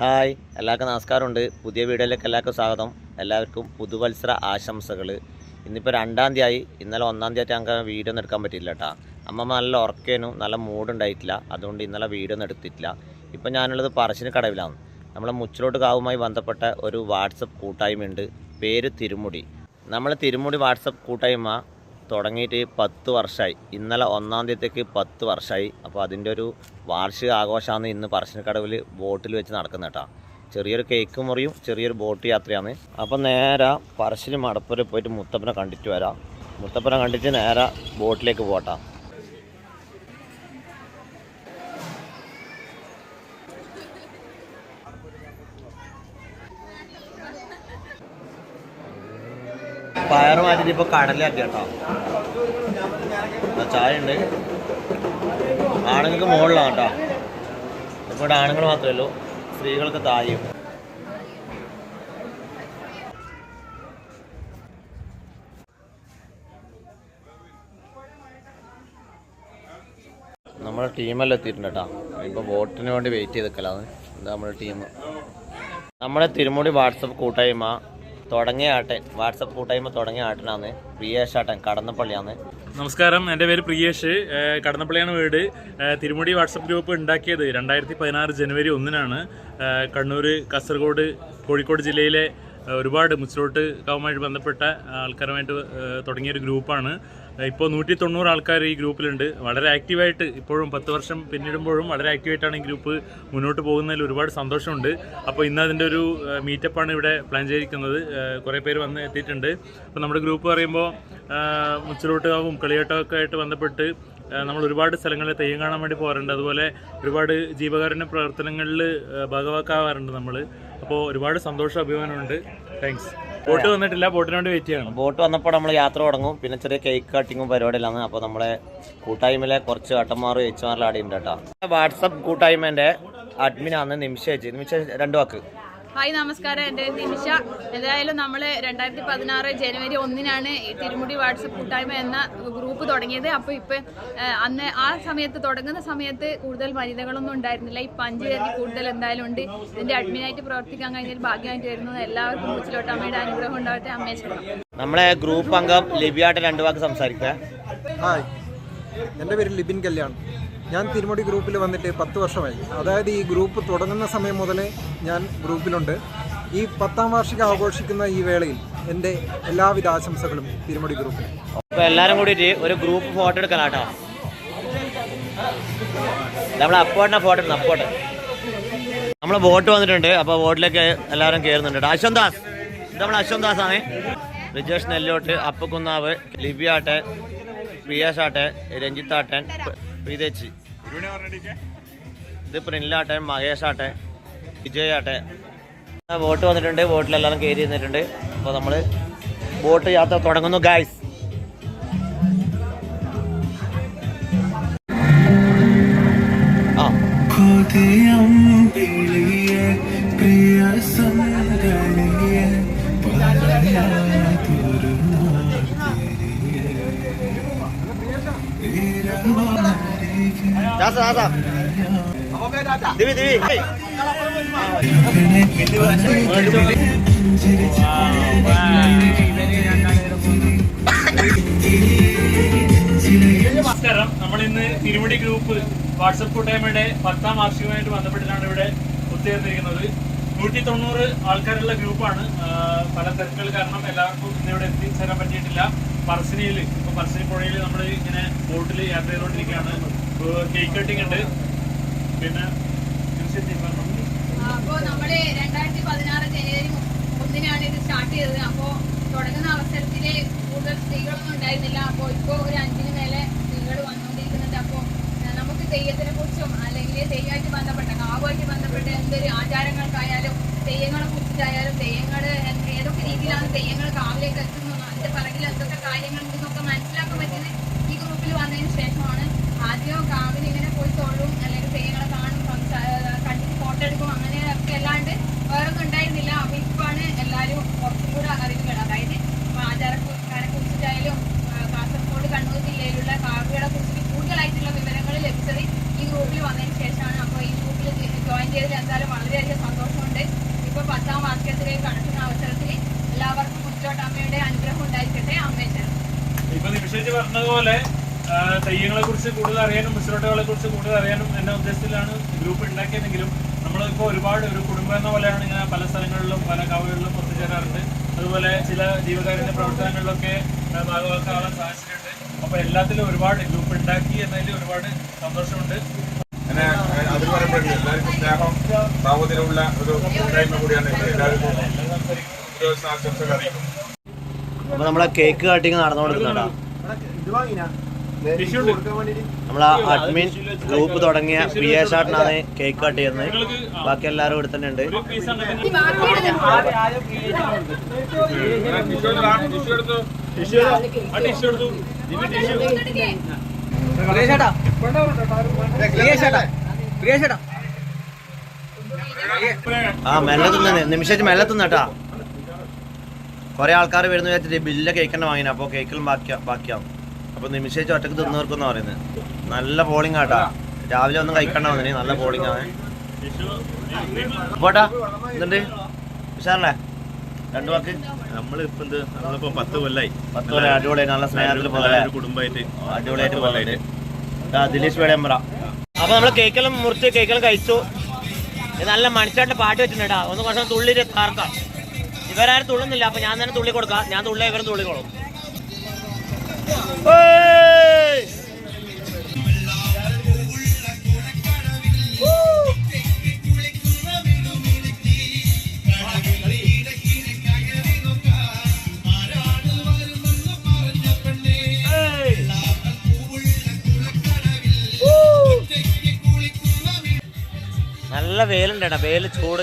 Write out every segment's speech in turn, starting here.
Hi എല്ലാവർക്കും നമസ്കാരമുണ്ട്. പുതിയ വീഡിയോയിലേക്ക് എല്ലാവർക്കും സ്വാഗതം. എല്ലാവർക്കും പുതുവത്സര ആശംസകൾ ഇന്നിപ്പോൾ രണ്ടാം തീയതി ഇന്നലെ ഒന്നാം തീയതി ഞങ്ങൾക്ക് വീഡിയോ ഒന്നും എടുക്കാൻ പറ്റിയില്ല കേട്ടോ അമ്മമ്മ നല്ല ഉറക്കേനും നല്ല മൂഡ് ഉണ്ടായിട്ടില്ല. അതുകൊണ്ട് ഇന്നലെ വീഡിയോ ഒന്നും എടുത്തിട്ടില്ല. ഇപ്പം ഞാനുള്ളത് പറശ്ശിന് കടവിലാണ്. നമ്മളെ മുച്ചിലോട്ട് കാവുമായി ബന്ധപ്പെട്ട ഒരു വാട്സപ്പ് കൂട്ടായ്മയുണ്ട്. പേര് തിരുമുടി. നമ്മൾ തിരുമുടി വാട്സപ്പ് കൂട്ടായ്മ തുടങ്ങിയിട്ട് പത്ത് വർഷമായി ഇന്നലെ ഒന്നാം തീയതിക്ക് പത്ത് വർഷമായി അപ്പോൾ അതിന്റെ ഒരു വാർഷിക ആഘോഷമാണ് ഇന്ന് പറശ്ശിനിക്കടവിൽ ബോട്ടിൽ വെച്ച് നടക്കുന്നത് കേട്ടോ. ചെറിയൊരു കേക്ക് മുറിയും ചെറിയൊരു ബോട്ട് യാത്രയാണ്. അപ്പോൾ നേരെ പറശ്ശിനി മടപ്പുര പോയിട്ട് മുത്തപ്പനെ കണ്ടിട്ട് വരാം. മുത്തപ്പനെ കണ്ടിട്ട് നേരെ ബോട്ടിലേക്ക് പോട്ടാം പയറ് മാറ്റിട്ട് ഇപ്പോൾ കടലാക്കി കേട്ടോ. ചായ ഉണ്ട്. ആണുങ്ങൾക്ക് മുകളിലാണ് കേട്ടോ. ഇപ്പോൾ ഇവിടെ ആണുങ്ങൾ മാത്രമല്ലോ സ്ത്രീകൾക്ക് താഴെയും. നമ്മുടെ ടീമെല്ലാം എത്തിയിട്ടുണ്ട് കേട്ടോ. ഇപ്പോൾ വോട്ടിന് വേണ്ടി വെയിറ്റ് ചെയ്ത് നമ്മുടെ ടീം. നമ്മുടെ തിരുമുടി വാട്സപ്പ് കൂട്ടായ്മ. തുടങ്ങിയ ആട്ടൻ വാട്സപ്പ് കൂട്ടായ്മ തുടങ്ങിയ ആട്ടനാണ് പ്രിയേഷ് ആട്ടൻ കടന്നപ്പള്ളിയാണ്. നമസ്കാരം എന്റെ പേര് പ്രിയേഷ്. കടന്നപ്പള്ളിയാണ് വീട്. തിരുമുടി വാട്സപ്പ് ഗ്രൂപ്പ് ഉണ്ടാക്കിയത് രണ്ടായിരത്തി പതിനാറ് ജനുവരി ഒന്നിനാണ്. കണ്ണൂർ കാസർഗോഡ് കോഴിക്കോട് ജില്ലയിലെ ഒരുപാട് മുച്ചിലോട്ട് കാവുമായിട്ട് ബന്ധപ്പെട്ട ആൾക്കാരുമായിട്ട് തുടങ്ങിയൊരു ഗ്രൂപ്പാണ്. ഇപ്പോൾ നൂറ്റി തൊണ്ണൂറ് ആൾക്കാർ ഈ ഗ്രൂപ്പിലുണ്ട്. വളരെ ആക്റ്റീവായിട്ട് ഇപ്പോഴും പത്ത് വർഷം പിന്നിടുമ്പോഴും വളരെ ആക്റ്റീവായിട്ടാണ് ഈ ഗ്രൂപ്പ് മുന്നോട്ട് പോകുന്നതിൽ ഒരുപാട് സന്തോഷമുണ്ട്. അപ്പോൾ ഇന്ന് അതിന്റെ ഒരു മീറ്റപ്പാണ് ഇവിടെ പ്ലാൻ ചെയ്തിരിക്കുന്നത്. കുറേ പേര് വന്ന് എത്തിയിട്ടുണ്ട്. അപ്പോൾ നമ്മുടെ ഗ്രൂപ്പ് പറയുമ്പോൾ മുച്ചിലോട്ടുകാവും കളിയാട്ടമൊക്കെ ആയിട്ട് ബന്ധപ്പെട്ട് നമ്മൾ ഒരുപാട് സ്ഥലങ്ങളിൽ തെയ്യം കാണാൻ വേണ്ടി പോകാറുണ്ട്. അതുപോലെ ഒരുപാട് ജീവകാരുണ്യ പ്രവർത്തനങ്ങളിൽ ഭാഗവാക്കാവാറുണ്ട് നമ്മൾ അപ്പോൾ ഒരുപാട് സന്തോഷം അഭിമാനമുണ്ട്. താങ്ക്സ് ബോട്ട് വന്നിട്ടില്ല ബോട്ടിന് വേണ്ടി വെയിറ്റ് ചെയ്യണം. ബോട്ട് വന്നപ്പോൾ നമ്മൾ യാത്ര തുടങ്ങും. പിന്നെ ചെറിയ കേക്ക് കട്ടിങ്ങും പരിപാടിയിലാണ് അപ്പോൾ നമ്മളെ കൂട്ടായ്മയിലെ കുറച്ച് ഏട്ടന്മാരും ഏച്ചുമാരിലും ആടെ കേട്ടോ. വാട്സപ്പ് കൂട്ടായ്മേന്റെ അഡ്മിനാണ് നിമിഷ ചേച്ചി. നിമിഷ രണ്ട് വാക്ക്. ഹായ് നമസ്കാരം. എന്റെ നിമിഷ. എന്തായാലും നമ്മൾ രണ്ടായിരത്തി പതിനാറ് ജനുവരി ഒന്നിനാണ് ഈ തിരുമുടി വാട്സപ്പ് കൂട്ടായ്മ എന്ന ഗ്രൂപ്പ് തുടങ്ങിയത്. അപ്പോൾ ഇപ്പം അന്ന് ആ സമയത്ത് തുടങ്ങുന്ന സമയത്ത് കൂടുതൽ വനിതകളൊന്നും ഉണ്ടായിരുന്നില്ല. ഇപ്പം അഞ്ച് പേർക്ക് കൂടുതൽ എന്തായാലും ഉണ്ട്. ഇതിന്റെ അഡ്മിനായിട്ട് പ്രവർത്തിക്കാൻ കഴിഞ്ഞാൽ ഭാഗ്യമായിട്ട് വരുന്നത് എല്ലാവർക്കും മുച്ചിലോട്ട് അമ്മയുടെ അനുഗ്രഹം ഉണ്ടാവട്ടെ. അമ്മയെ ചൊല്ലാം നമ്മളെ ഗ്രൂപ്പ് അംഗം ലിബിയായിട്ട് രണ്ട് വാക്ക് സംസാരിക്കുക ഹായ്. എന്റെ പേര് ലിബിൻ കല്യാൺ. ഞാൻ തിരുമുടി ഗ്രൂപ്പിൽ വന്നിട്ട് പത്ത് വർഷമായി. അതായത് ഈ ഗ്രൂപ്പ് തുടങ്ങുന്ന സമയം മുതലേ ഞാൻ ഗ്രൂപ്പിലുണ്ട്. ഈ പത്താം വാർഷികം ആഘോഷിക്കുന്ന ഈ വേളയിൽ എന്റെ എല്ലാവിധ ആശംസകളും തിരുമുടി ഗ്രൂപ്പിൽ. അപ്പോൾ എല്ലാവരും കൂടിയിട്ട് ഒരു ഗ്രൂപ്പ് ഫോട്ടോ എടുക്കാനാട്ടോ നമ്മൾ അപ്പോട്ടിനെ ഫോട്ടോ എടുക്കണം അപ്പോട്ട് നമ്മൾ വോട്ട് വന്നിട്ടുണ്ട് അപ്പോൾ വോട്ടിലേക്ക് എല്ലാവരും കയറുന്നുണ്ട് കേട്ടോ. അശ്വന്ത് ദാസ്. ഇത് നമ്മൾ അശ്വന്ത് ദാസ് ആണ് റിജേഷ് നെല്ലോട്ട് അപ്പക്കുന്നാവ് ലിബിയാട്ടെ പ്രിയാഷാട്ടെ രഞ്ജിത്താട്ടൻ പ്രീതേച്ചി. ഇത് പ്രിനിലാട്ടൻ മഹേഷാട്ടെ വിജയാട്ടെ ബോട്ട് വന്നിട്ടുണ്ട് ബോട്ടിലെല്ലാം കയറി നിന്നിട്ടുണ്ട്. അപ്പോൾ നമ്മൾ ബോട്ട് യാത്ര തുടങ്ങുന്നു ഗായ്സ് ആ. പ്രിയ ദാസ ദാസ ദിവി ദിവി. നമസ്കാരം. നമ്മൾ ഇന്ന് തിരുമുടി ഗ്രൂപ്പ് വാട്സപ്പ് കൂട്ടായ്മയുടെ പത്താം വാർഷികമായിട്ട് ബന്ധപ്പെട്ടിട്ടാണ് ഇവിടെ ഒത്തുചേർന്നിരിക്കുന്നത്. നൂറ്റി തൊണ്ണൂറ് ആൾക്കാരുള്ള ഗ്രൂപ്പാണ്. പല തിരക്കുകൾ കാരണം എല്ലാവർക്കും ഇന്ന് ഇവിടെ എത്തിച്ചേരാൻ പറ്റിയിട്ടില്ല. പറശ്ശിനിയിൽ ഇപ്പൊ പറശ്ശിനി പുഴയിൽ നമ്മൾ ഇങ്ങനെ ബോട്ടിൽ യാത്ര ചെയ്തുകൊണ്ടിരിക്കുകയാണ്. കേക്ക് കട്ടിംഗ് ഉണ്ട്. പിന്നെ. അപ്പോൾ നമ്മൾ രണ്ടായിരത്തി പതിനാറ് ജനുവരി ഒന്നിനാണ് ഇത് സ്റ്റാർട്ട് ചെയ്തത്. അപ്പോൾ തുടങ്ങുന്ന അവസരത്തിൽ കൂടുതൽ സ്ത്രീകളൊന്നും ഉണ്ടായിരുന്നില്ല. അപ്പോൾ ഇപ്പോൾ ഒരു അഞ്ചിന് മേലെ സ്ത്രീകൾ വന്നുകൊണ്ടിരിക്കുന്നുണ്ട്. അപ്പോൾ നമുക്ക് തെയ്യത്തിനെ കുറിച്ചും അല്ലെങ്കിൽ തെയ്യമായിട്ട് ബന്ധപ്പെട്ട കാവുമായിട്ട് ബന്ധപ്പെട്ട എന്തൊരു ആചാരങ്ങൾക്കായാലും തെയ്യങ്ങളെ കുറിച്ചിട്ടായാലും തെയ്യങ്ങൾ ഏതൊക്കെ രീതിയിലാണ് തെയ്യങ്ങൾ കാവിലേക്ക് എത്തുന്നത് അതിന്റെ പിറകിൽ എന്തൊക്കെ കാര്യങ്ങളുണ്ടെന്നൊക്കെ മനസ്സിലാക്കാൻ പറ്റുന്നത് ഈ ഗ്രൂപ്പിൽ വന്നതിന് ശേഷമാണ് ആദ്യം കാവിൽ ഇങ്ങനെ പോയി തൊഴും അല്ലെങ്കിൽ തെയ്യങ്ങളെ കാണും സംസാ- കണ്ടിട്ട് ഫോട്ടോ എടുക്കും അങ്ങനെയൊക്കെ അല്ലാണ്ട് വേറൊന്നും ഉണ്ടായിരുന്നില്ല അപ്പൊ ഇപ്പാണ് എല്ലാവരും കുറച്ചും കൂടെ അറിവുകൾ അതായത് ആചാരക്കാരെ കുറിച്ചിട്ടായാലും ആ, കാസർഗോഡ് കണ്ണൂർ ജില്ലയിലുള്ള കാവുകളെ കുറിച്ചിട്ട് കൂടുതലായിട്ടുള്ള വിവരങ്ങൾ ലഭിച്ചത് ഈ ഗ്രൂപ്പിൽ വന്നതിന് ശേഷമാണ് അപ്പോൾ ഈ ഗ്രൂപ്പിൽ ജോയിൻ ചെയ്തതിൽ എന്തായാലും വളരെയധികം സന്തോഷം കൂടെ കടക്കുന്ന അവസരത്തിൽ എല്ലാവർക്കും മുറ്റോട്ടമ്മയുടെ അനുഗ്രഹം ഉണ്ടായിരിക്കട്ടെ അമ്മേ ശരണം ഇപ്പൊ നിമിഷേജ് പറഞ്ഞതുപോലെ തെയ്യങ്ങളെ കുറിച്ച് കൂടുതൽ അറിയാനും മുസ്ലിട്ടുകളെ കുറിച്ച് കൂടുതൽ അറിയാനും എന്ന ഉദ്ദേശത്തിലാണ് ഗ്രൂപ്പ് ഉണ്ടാക്കിയതെങ്കിലും നമ്മളിപ്പോൾ ഒരുപാട് ഒരു കുടുംബം എന്ന പോലെയാണ് ഇങ്ങനെ പല സ്ഥലങ്ങളിലും പല കവകളിലും ഒത്തുചേരാറുണ്ട് അതുപോലെ ചില ജീവകാരുണ്യ പ്രവർത്തനങ്ങളിലൊക്കെ ഭാഗമാക്കാനുള്ള സാഹചര്യമുണ്ട് അപ്പൊ എല്ലാത്തിലും ഒരുപാട് ഗ്രൂപ്പ് ഉണ്ടാക്കി എന്നതിൽ ഒരുപാട് സന്തോഷമുണ്ട് പറയുമ്പോഴേ എല്ലാവർക്കും സ്നേഹം സാഹോദര്യമുള്ള ഒരു കൂട്ടായ്മ കൂടിയാണ് ഇത്. എല്ലാവർക്കും പുതുവത്സര ആശംസകൾ അറിയിക്കുന്നു അപ്പൊ നമ്മളെ കേക്ക് കട്ടിങ് ഉണ്ട്. നമ്മളെ അഡ്മിൻ ഗ്രൂപ്പ് തുടങ്ങിയ പി എ ഷാട്ടിനാണ് കേക്ക് കട്ട് ചെയ്യുന്നത്. ബാക്കി എല്ലാവരും ഇവിടെ തന്നെ ഉണ്ട്. ആ മെല്ലത്തുന്ന മെല്ലെ തിന്നെ നിമിഷം മെല്ലെ തിന്നട്ടാ കൊറേ ആൾക്കാർ വരുന്ന വിചാരിച്ചിട്ട് ബില്ല് കേക്ക് തന്നെ വാങ്ങിന. അപ്പോൾ കേക്കിലും ബാക്കിയാ ബാക്കിയാവും. അപ്പോൾ നിമിഷേച്ച് ഒറ്റയ്ക്ക് തിന്നവർക്കെന്ന് പറയുന്നത് നല്ല ബോളിംഗ് ആട്ടാ. രാവിലെ ഒന്നും കഴിക്കണ്ട വന്നിന്. നല്ല ബോളിംഗ് ആണ്. പോട്ടാ. എന്തുണ്ട് ഉഷാറല്ലേ? രണ്ടു വാക്ക്. നമ്മളിപ്പോ എന്ത്? നമ്മളിപ്പോ പത്ത് കൊല്ലായി. പത്ത് കൊല്ലം അടിപൊളിയായി നല്ല സ്നേഹത്തിൽ പോലെ കുടുംബമായിട്ട്. അടിപൊളിയായിട്ട് പോലെ ദിലീഷ് വേടയമ്പറ അപ്പൊ നമ്മൾ കേക്കെല്ലാം മുറിച്ച് കേക്കെല്ലാം കഴിച്ചു. നല്ല മനുഷ്യരുടെ പാട്ട് വെച്ചിട്ടുണ്ടാ ഒന്ന് കുറച്ച് തുള്ളി താർക്കാം. ഇവരാരും തുള്ളുന്നില്ല. അപ്പൊ ഞാൻ തന്നെ തുള്ളി കൊടുക്കാം. ഞാൻ തുള്ളി ഇവരും തുള്ളിക്കോളും. ഏയ്! നല്ല വേലുണ്ടേടാ വേൽ ചൂട്.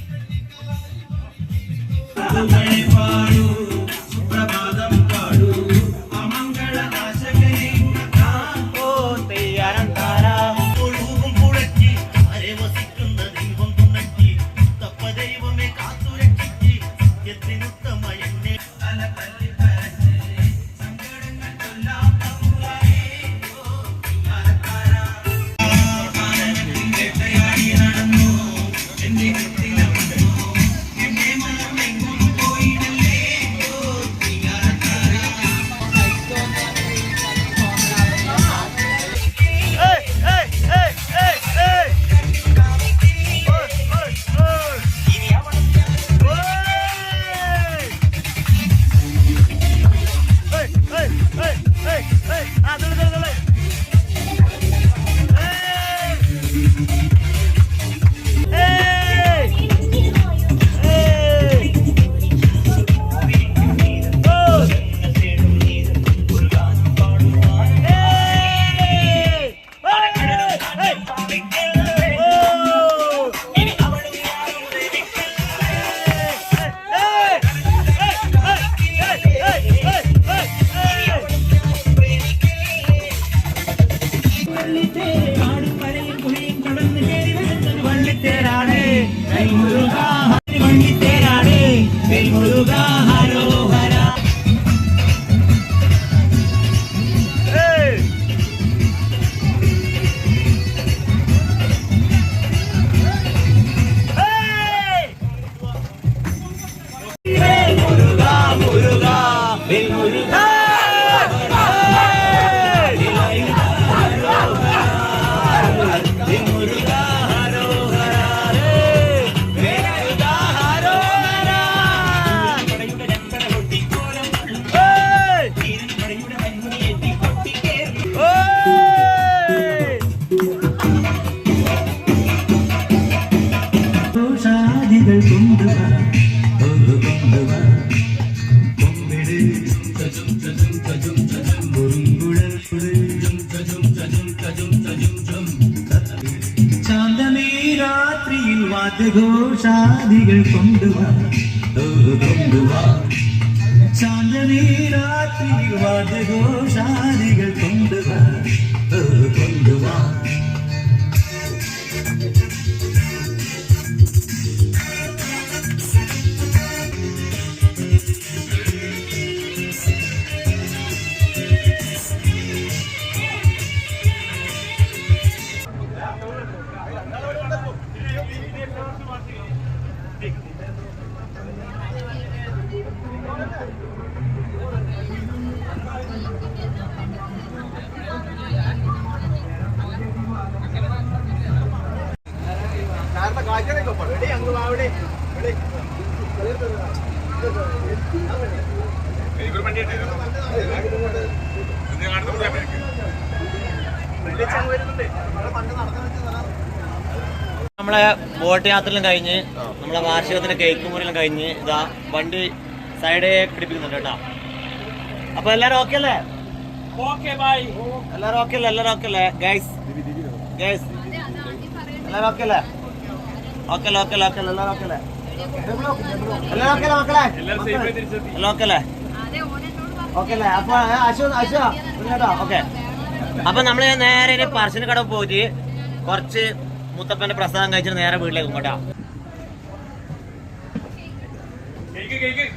कर लेते വാദ്യഘോഷാദികൾ കൊണ്ടുവാ. കൊണ്ടുവാ. രാത്രിയിൽ വാദ്യഘോഷാദികൾ കൊണ്ടുവാ. നമ്മളെ ബോട്ട് യാത്രയിലും കഴിഞ്ഞ് നമ്മളെ വാർഷികത്തിന്റെ കേക്ക് മുറിയിലും കഴിഞ്ഞ് ഇതാ വണ്ടി സൈഡ് പിടിപ്പിക്കുന്നുണ്ട് കേട്ടോ. അപ്പൊ എല്ലാരും ഓക്കെ അല്ലേ? എല്ലാരും ഓക്കെ അല്ലേ? എല്ലാരും ഓക്കെ അല്ലേ? ഗൈസ് ഗൈസ് എല്ലാരും ഓക്കെ അല്ലേ? മക്കളെ എല്ലാവരും സേഫ് ആയി തിരിച്ചെത്തി എല്ലാം ഓക്കെ അല്ലേ അതെ ഓനെന്നോട് പറഞ്ഞു അല്ലേ അപ്പൊ അശു അശു കേട്ടോ ഓക്കെ. അപ്പൊ നമ്മൾ നേരെ ഒരു പറശ്ശിനി കട പോയി കുറച്ച് മുത്തപ്പന്റെ പ്രസാദം കഴിച്ചിട്ട് നേരെ വീട്ടിലേക്ക് ഇങ്ങോട്ടാ കേക്ക്